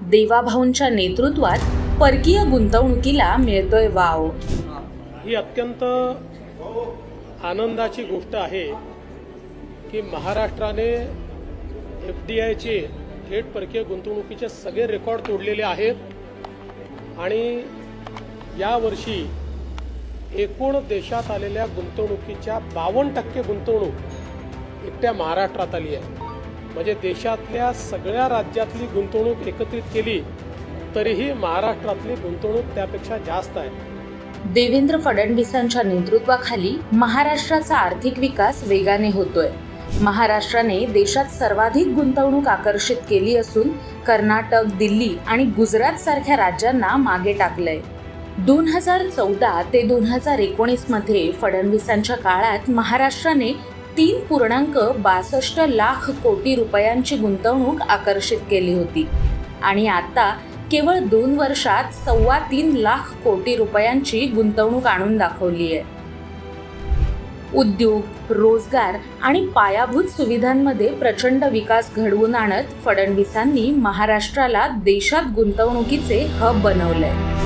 देवाभाऊंच्या नेतृत्वात परकीय गुंतवणुकीला मिळतोय वाव. ही अत्यंत आनंदाची गोष्ट आहे की महाराष्ट्राने एफ डी आयचे थेट परकीय गुंतवणुकीचे सगळे रेकॉर्ड तोडलेले आहेत आणि यावर्षी एकूण देशात आलेल्या गुंतवणुकीच्या बावन्न टक्के गुंतवणूक एकट्या महाराष्ट्रात आली आहे. म्हणजे देशातल्या सगळ्या राज्यातली गुंतवणूक एकत्रित केली तरीही महाराष्ट्रातली गुंतवणूक त्यापेक्षा जास्त आहे. देवेंद्र फडणवीसांच्या नेतृत्वाखाली महाराष्ट्राचा आर्थिक विकास वेगाने होतोय. महाराष्ट्राने देशात सर्वाधिक गुंतवणूक आकर्षित केली असून कर्नाटक दिल्ली आणि गुजरात सारख्या राज्यांना मागे टाकलंय. दोन हजार चौदा ते दोन हजार एकोणीसमध्ये फडणवीसांच्या काळात महाराष्ट्राने तीन पूर्णांक बासष्ट लाख कोटी रुपयांची गुंतवणूक आकर्षित केली होती. आणि आता केवळ दोन वर्षात सव्वा तीन लाख कोटी रुपयांची गुंतवणूक आणून दाखवली आहे. उद्योग रोजगार आणि पायाभूत सुविधांमध्ये प्रचंड विकास घडवून आणत फडणवीसांनी महाराष्ट्राला देशात गुंतवणुकीचे हब बनवलंय.